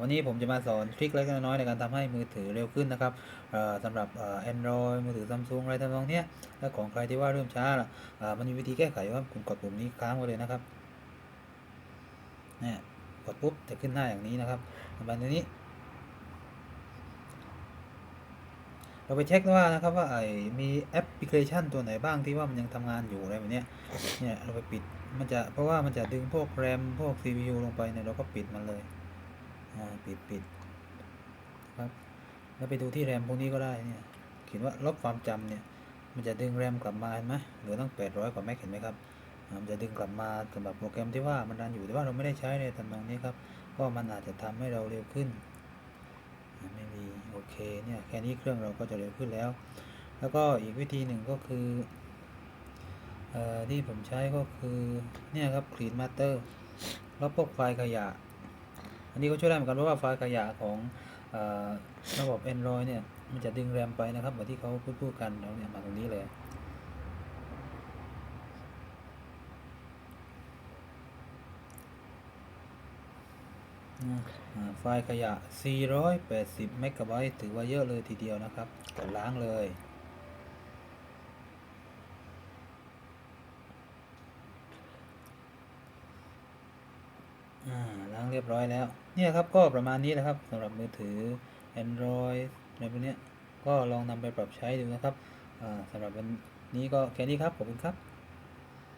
วันนี้ผมจะมาสอนทริคเล็กน้อยในการทำให้มือถือเร็วขึ้นนะครับอ่าสำหรับแอนดรอยมือถือซัมซุงอะไรทำนองเนี้ยและของใครที่ว่าเริ่มช้าล่ะมันมีวิธีแก้ไขว่าคุณกดปุ่มนี้ค้างไว้เลยนะครับเนี่ยกดปุ๊บจะขึ้นหน้าอย่างนี้นะครับต่อไปนี้ เราไปเช็คว่านะครับว่าไอ้มีแอปพลิเคชันตัวไหนบ้างที่ว่ามันยังทำงานอยู่อะไรแบบเนี้ยเนี่ยเราไปปิดมันจะเพราะว่ามันจะดึงพวกแรมพวก CPU ลงไปเนี่ยเราก็ปิดมันเลย ปิดปิดครับ แล้วไปดูที่แรมพวกนี้ก็ได้เนี่ย เขียนว่าลบความจำเนี่ย มันจะดึงแรมกลับมาเห็นไหมเหลือตั้ง 800 กว่าแมกเห็นไหมครับ มันจะดึงกลับมาสำหรับโปรแกรมที่ว่ามันรันอยู่แต่ว่าเราไม่ได้ใช้ในทำนองนี้ครับ ก็มันอาจจะทำให้เราเร็วขึ้น ไม่มีโอเคเนี่ย แค่นี้เครื่องเราก็จะเร็วขึ้นแล้ว แล้วก็อีกวิธีหนึ่งก็คือเอ่อที่ผมใช้ก็คือเนี่ยครับ Clean Master ลบพวกไฟล์ขยะ อันนี้ก็ช่วยได้เหมือนกันเพราะว่าไฟล์ขยะของระบบ Android เนี่ยมันจะดึงแรมไปนะครับเหมือนที่เขาพูดพูดกันแล้วเนี่ยมาตรงนี้เลยไฟล์ขยะ 480 เมกะไบต์ถือว่าเยอะเลยทีเดียวนะครับกดล้างเลย อ่าล้างเรียบร้อยแล้ว เนี่ยครับก็ประมาณนี้นะครับสำหรับมือถือ Android อะไรพวกเนี้ยก็ลองนำไปปรับใช้ดูนะครับอ่าสำหรับวันนี้ก็แค่นี้ครับขอบคุณครับ